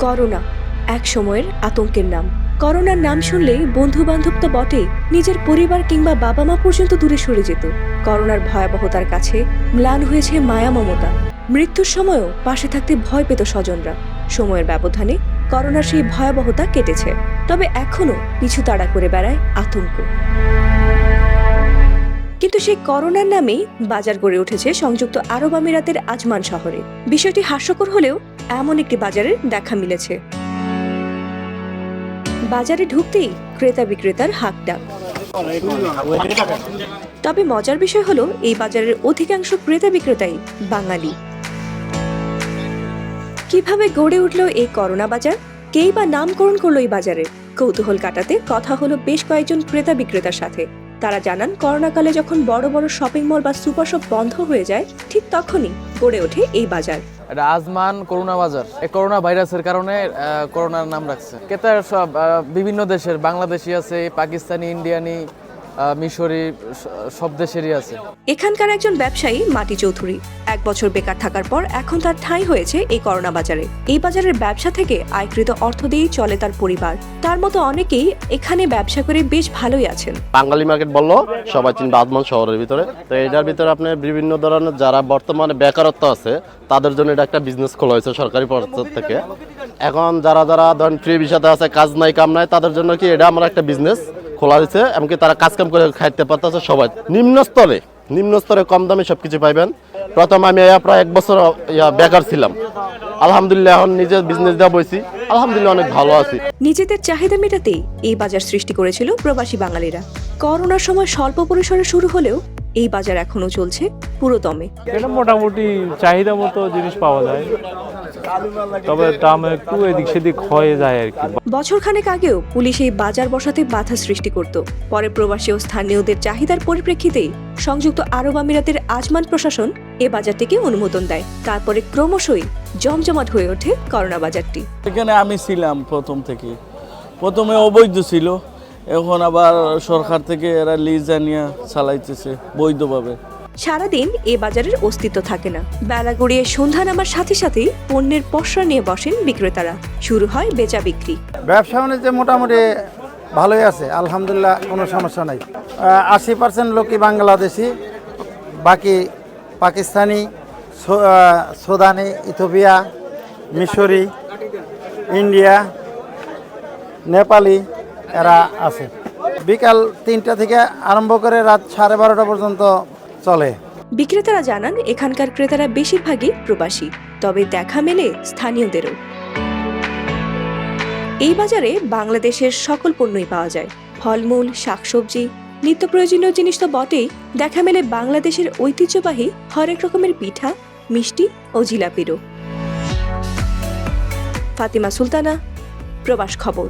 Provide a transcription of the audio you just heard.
Corona, এক সময়ের আতঙ্কের নাম। করোনার নাম শুনলেই বন্ধু বান্ধব তো বটেই, নিজের পরিবার কিংবা বাবা মা পর্যন্ত দূরে সরে যেত। করোনার ভয়াবহতার কাছে ম্লান হয়েছে মায়া মমতা। মৃত্যুর সময়ও পাশে থাকতে ভয় পেত স্বজনরা। সময়ের ব্যবধানে করোনার সেই ভয়াবহতা কেটেছে। তবে এখনও পিছু তাড়া করে বেড়ায় আতঙ্ক। কিন্তু সেই করোনার নামেই বাজার গড়ে উঠেছে সংযুক্ত আরব আমিরাতের আজমান শহরে। বিষয়টি হাস্যকর হলেও এমন একটি বাজারের দেখা মিলেছে। বাজারে ঢুকতেই ক্রেতা বিক্রেতার হাক ডাক। তবে মজার বিষয় হলো, এই বাজারের অধিকাংশ ক্রেতা বিক্রেতাই বাঙালি। কীভাবে গড়ে উঠল এই করোনা বাজার? কেই বা নামকরণ করল এই বাজারে? কৌতূহল কাটাতে কথা হলো বেশ কয়েকজন ক্রেতা বিক্রেতার সাথে। তারা জানান, করোনাকালে যখন বড় বড় শপিং মল বা সুপার শপ বন্ধ হয়ে যায়, ঠিক তখনই গড়ে ওঠে এই বাজার। এটা আজমান করোনা বাজার। এই করোনা ভাইরাসের কারণে করোনার নাম রাখছে। ক্রেতার সব বিভিন্ন দেশের, বাংলাদেশি আছে, পাকিস্তানি, ইন্ডিয়ানি মিশরি সব দেশেরই আছে। এখানকার একজন ব্যবসায়ী মাটি চৌধুরী। এক বছর বেকার থাকার পর এখন তার ঠাঁই হয়েছে এই করোনা বাজারে। এই বাজারের ব্যবসা থেকে আয়কৃত অর্থ দিয়েই চলে তার পরিবার। তার মতো অনেকেই এখানে ব্যবসা করে বেশ ভালোই আছেন। বাঙালি মার্কেট বলল সবাই চিনবে আদমন শহরের ভিতরে। তো এটার ভিতরে আপনার বিভিন্ন ধরনের যারা বর্তমানে বেকারত্ব আছে তাদের জন্য এটা একটা বিজনেস খোলা হয়েছে সরকারি পর্যায় থেকে। এখন যারা যারা ধরেন ফ্রি ভিসাতে আছে কাজ নাই কাম নাই তাদের জন্য কি এটা আমার একটা বিজনেস খোলা হয়েছে এমনকি তারা কাজ কাম করে খাইতে পারতেছে সবাই। নিম্ন স্তরে নিম্ন স্তরে কম দামে সব কিছু পাইবেন। প্রথম আমি প্রায় এক বছর বেকার ছিলাম। আলহামদুলিল্লাহ এখন নিজের বিজনেস দেওয়া বইছি। আলহামদুলিল্লাহ অনেক ভালো আছি। নিজেদের চাহিদা মেটাতেই এই বাজার সৃষ্টি করেছিল প্রবাসী বাঙালিরা। করোনার সময় স্বল্প পরিসরে শুরু হলেও এই বাজার এখনও চলছে পুরোদমে। এটা মোটামুটি চাহিদা মতো জিনিস পাওয়া যায়। তবে দাম একটু এদিক সেদিক হয়ে যায় আর কি। বছরখানেক আগেও পুলিশ এই বাজার বসাতে বাধা সৃষ্টি করত। পরে প্রবাসী ও স্থানীয়দের চাহিদার পরিপ্রেক্ষিতেই সংযুক্ত আরব আমিরাতের আজমান প্রশাসন এ বাজারটিকে অনুমোদন দেয়। তারপরে ক্রমশই জমজমাট হয়ে ওঠে করোনা বাজারটি। এখানে আমি ছিলাম প্রথম থেকে। প্রথমে অবৈধ ছিল এখন আবার সরকার থেকে এরা লিজ জানিয়ে চালাইতেছে বৈধভাবে। সারাদিন এ বাজারের অস্তিত্ব থাকে না। বেলা গড়িয়ে সন্ধ্যা নামার সাথে সাথেই পণ্যের পসরা নিয়ে বসেন বিক্রেতারা। শুরু হয় বেচা বিক্রি। ব্যবসা বাণিজ্য মোটামুটি ভালোই আছে, আলহামদুলিল্লাহ কোনো সমস্যা নাই। আশি পার্সেন্ট লোকই বাংলাদেশি, বাকি পাকিস্তানি সুদানি, ইথোপিয়া, মিশরি, ইন্ডিয়া, নেপালি এরা আছে। বিকাল তিনটা থেকে আরম্ভ করে রাত সাড়ে বারোটা পর্যন্ত চলে। বিক্রেতারা জানান, এখানকার ক্রেতারা বেশিরভাগই প্রবাসী, তবে দেখা মেলে স্থানীয়দেরও। এই বাজারে বাংলাদেশের সকল পণ্যই পাওয়া যায়। ফলমূল, শাকসবজি নিত্য প্রয়োজনীয় জিনিস তো বটেই। দেখা মেলে বাংলাদেশের ঐতিহ্যবাহী হরেক রকমের পিঠা, মিষ্টি ও জিলাপিরও। ফাতিমা সুলতানা, প্রবাস খবর।